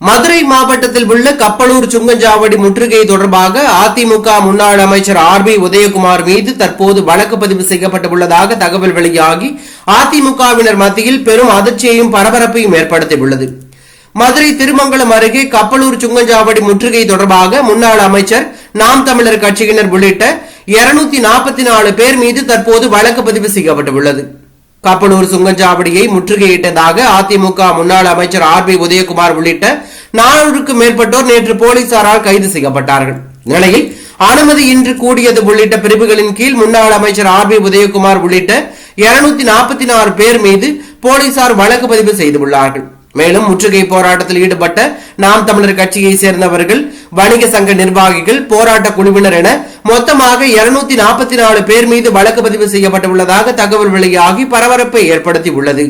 மதுரை மாவட்டத்தில் உள்ள கப்பலூர் சுங்கஞ்சாவடி முற்றுகை தொடர்பாக அதிமுக முன்னாள் அமைச்சர் ஆர் பி உதயகுமார் மீது தற்போது வழக்கு பதிவு செய்யப்பட்டுள்ளதாக தகவல் வெளியாகி அதிமுகவினர் மத்தியில் பெரும் அதிர்ச்சியையும் பரபரப்பையும் ஏற்படுத்தியுள்ளது. மதுரை திருமங்கலம் அருகே கப்பலூர் சுங்கஞ்சாவடி முற்றுகை தொடர்பாக முன்னாள் அமைச்சர் நாம் தமிழர் கட்சியினர் உள்ளிட்ட இருநூத்தி நாற்பத்தி நாலு பேர் மீது தற்போது வழக்கு பதிவு செய்யப்பட்டுள்ளது. கப்பலூர் சுங்கஞ்சாவடியை முற்றுகையிட்டதாக அதிமுக முன்னாள் அமைச்சர் ஆர் பி உதயகுமார் உள்ளிட்ட நானூறுக்கும் மேற்பட்டோர் நேற்று போலீசாரால் கைது செய்யப்பட்டார்கள். நிலையில் அனுமதியின்றி கூடியது உள்ளிட்ட பிரிவுகளின் கீழ் முன்னாள் அமைச்சர் ஆர் பி உதயகுமார் உள்ளிட்ட இருநூத்தி நாற்பத்தி நாலு பேர் மீது போலீசார் வழக்கு பதிவு செய்துள்ளார்கள் மேலும் முற்றுகை போராட்டத்தில் ஈடுபட்ட நாம் தமிழர் கட்சியை சேர்ந்தவர்கள் வணிக சங்க நிர்வாகிகள் போராட்ட குழுவினர் என மொத்தமாக இருநூத்தி நாற்பத்தி நாலு பேர் மீது வழக்கு பதிவு செய்யப்பட்டுள்ளதாக தகவல் வெளியாகி பரபரப்பை ஏற்படுத்தி உள்ளது